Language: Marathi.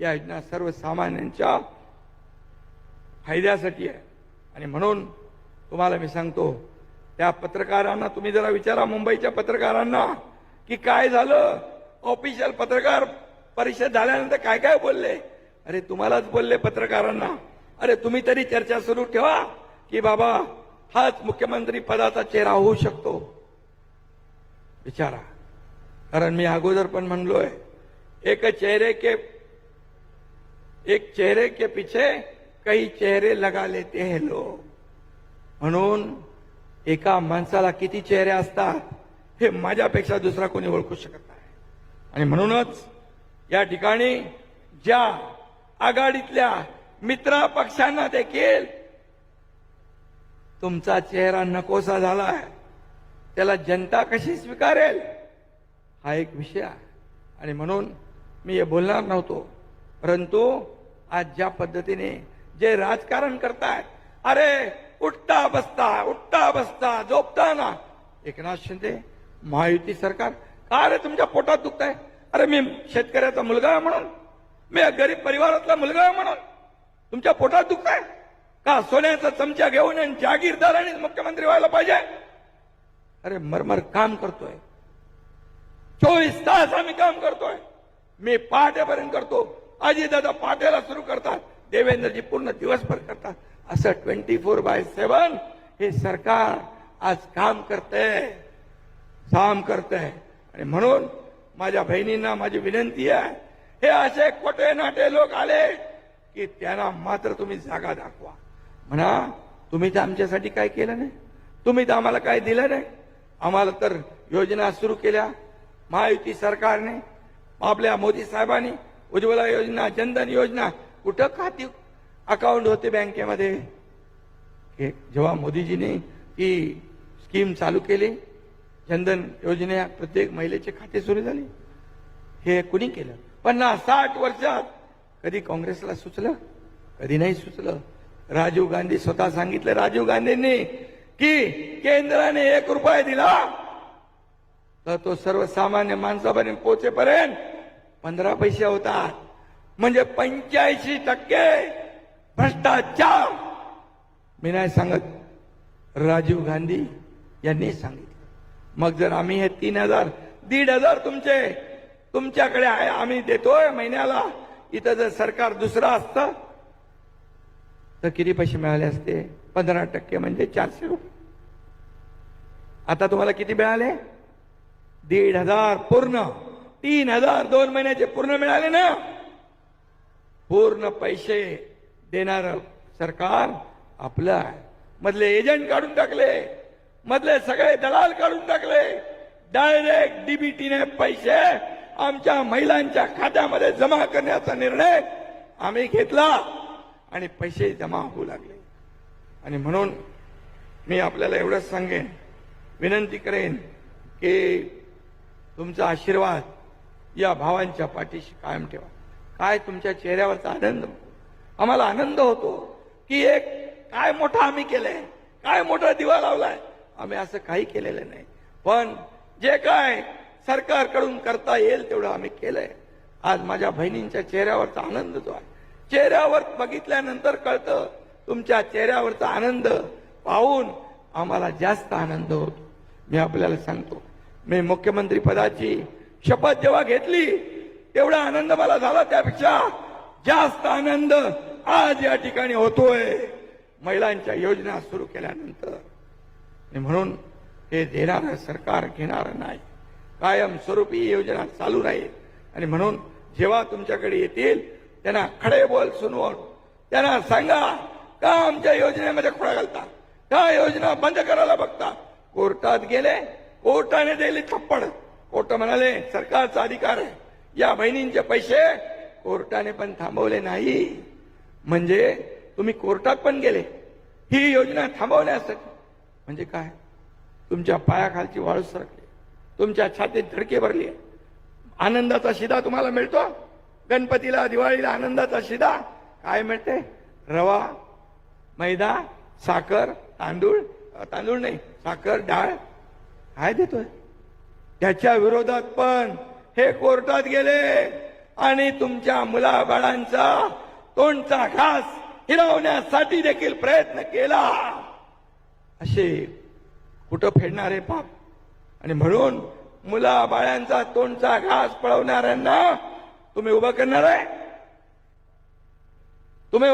या योजना सर्वसामान्यांच्या फायद्यासाठी आहे. आणि म्हणून तुम्हाला मी सांगतो त्या पत्रकारांना तुम्ही जरा विचारा मुंबईच्या पत्रकारांना की काय झालं? ऑफिशियल पत्रकार परिषद झाल्यानंतर काय काय बोलले? अरे तुम्हालाच बोलले पत्रकारांना. अरे तुम्ही तरी चर्चा सुरू ठेवा की बाबा हाच मुख्यमंत्री पदाचा चेहरा होऊ शकतो. विचारा. कारण मी अगोदर पण म्हणलोय एक चेहरे के एक चेहरे के पीछे कई चेहरे लगा लेते हैं लोग। म्हणून एका माणसाला किती चेहरे असतात हे माझ्यापेक्षा दुसरा कोणी ओळखू शकत नाही. आणि म्हणूनच या ठिकाणी ज्या आघाडीतल्या मित्र पक्षांना देखील तुमचा चेहरा नकोसा झालाय त्याला जनता कशी स्वीकारेल हा एक विषय आहे. आणि म्हणून मी हे बोलणार नव्हतो. परंतु आज ज्या पद्धतीने जे राजकारण करतायत अरे उठता बसता उठता बसता झोपताना एकनाथ शिंदे महायुती सरकार का रे तुमच्या पोटात दुखत आहे अरे मी शेतकऱ्याचा मुलगा आहे म्हणून. मी गरीब परिवारातला मुलगा आहे म्हणून. तुमच्या पोटात दुखत आहे का सोन्याचा चमचा घेऊन आणि जागीरदाराने मुख्यमंत्री व्हायला पाहिजे? अरे मरमर काम करतोय. चोवीस तास आम्ही काम करतोय. मी पहाटेपर्यंत करतो. अजितदादा दादा सुरू करतात. देवेंद्रजी पूर्ण दिवसभर करतात. असं ट्वेंटी फोर बाय सेवन हे सरकार आज काम करते काम करते आणि म्हणून माझ्या बहिणींना माझी विनंती आहे हे असे खोटे नाटे लोक आले की त्यांना मात्र तुम्ही जागा दाखवा. म्हणा तुम्ही तर आमच्यासाठी काय केलं नाही? तुम्ही तर आम्हाला काय दिलं नाही? आम्हाला तर योजना सुरू केल्या. महायुती सरकारने आपल्या मोदी साहेबांनी उज्ज्वला योजना जनधन योजना कुठं खाती अकाउंट होते बँकेमध्ये? हे जेव्हा मोदीजीने ती स्कीम चालू केली जनधन योजने प्रत्येक महिलेचे खाते सुरू झाले. हे कुणी केलं? पन्नास साठ वर्षात. कधी काँग्रेसला सुचलं? कधी नाही सुचलं. राजीव गांधी स्वतः सांगितलं राजीव गांधींनी की केंद्राने एक रुपया दिला तर तो सर्वसामान्य माणसापर्यंत पोहोचेपर्यंत पंधरा पैसे होतात. म्हणजे पंच्याऐंशी टक्के भ्रष्टाचार. मी नाही सांगत. राजीव गांधी यांनी सांगितलं. मग जर आम्ही हे तीन हजार दीड हजार तुमचे तुमच्याकडे आहे आम्ही देतोय महिन्याला इथं जर सरकार दुसरं असतं तर किती पैसे मिळाले असते? पंधरा टक्के म्हणजे चारशे रुपये. आता तुम्हाला किती मिळाले? दीड हजार पूर्ण. तीन हजार दोन महिन्याचे पूर्ण मिळाले ना? पूर्ण पैसे देणार सरकार आपलं आहे. मधले एजंट काढून टाकले मधले सगळे दलाल काढून टाकले. डायरेक्ट डीबीटीने पैसे आमच्या महिलांच्या खात्यामध्ये जमा करण्याचा निर्णय आम्ही घेतला आणि पैसे जमा होऊ लागले. आणि म्हणून मी आपल्याला एवढंच सांगेन विनंती करेन की तुमचा आशीर्वाद या भावांच्या पाठीशी कायम ठेवा. काय तुमच्या चेहऱ्यावरचा आनंद? आम्हाला आनंद होतो की एक काय मोठं आम्ही केलंय काय मोठा दिवा लावलाय. आम्ही असं काही केलेलं नाही. पण जे काय सरकारकडून करता येईल तेवढं आम्ही केलंय. आज माझ्या बहिणींच्या चेहऱ्यावरचा आनंद जो आहे चेहऱ्यावर बघितल्यानंतर कळतं तुमच्या चेहऱ्यावरचा आनंद पाहून आम्हाला जास्त आनंद होतो. मी आपल्याला सांगतो मी मुख्यमंत्री पदाची शपथ जेव्हा घेतली तेवढा आनंद मला झाला त्यापेक्षा जास्त आनंद आज या ठिकाणी होतोय. महिलांच्या योजना सुरू केल्यानंतर. म्हणून हे देणारं सरकार घेणारं नाही. कायमस्वरूपी योजना चालू राहील. आणि म्हणून जेव्हा तुमच्याकडे येतील त्यांना खडे बोल सुनवून त्यांना सांगा का आमच्या योजनेमध्ये खोडा घालता? का योजना बंद करायला बघता? कोर्टात गेले कोर्टाने दिली थप्पड. कोर्ट म्हणाले सरकारचा अधिकार आहे. या बहिणींचे पैसे कोर्टाने पण थांबवले नाही. म्हणजे तुम्ही कोर्टात पण गेले. ही योजना थांबवण्यासाठी. म्हणजे काय? तुमच्या पायाखालची वाळू सरकली. तुमच्या छातीत धडके भरली. आनंदाचा शिदा तुम्हाला मिळतो? गणपतीला दिवाळीला आनंदाचा शिदा काय मिळते? रवा मैदा साखर तांदूळ तांदूळ नाही साखर डाळ. काय देतोय? त्याच्या विरोधात पण हे कोर्टात गेले आणि तुमच्या मुलाबाळांचा तोंडचा घास हिरवण्यासाठी देखील प्रयत्न केला. असे कुठं फेडणारे पाप? आणि म्हणून मुलाबाळांचा तोंडचा घास पळवणाऱ्यांना तुम्ही उभं करणार आहे? तुम्ही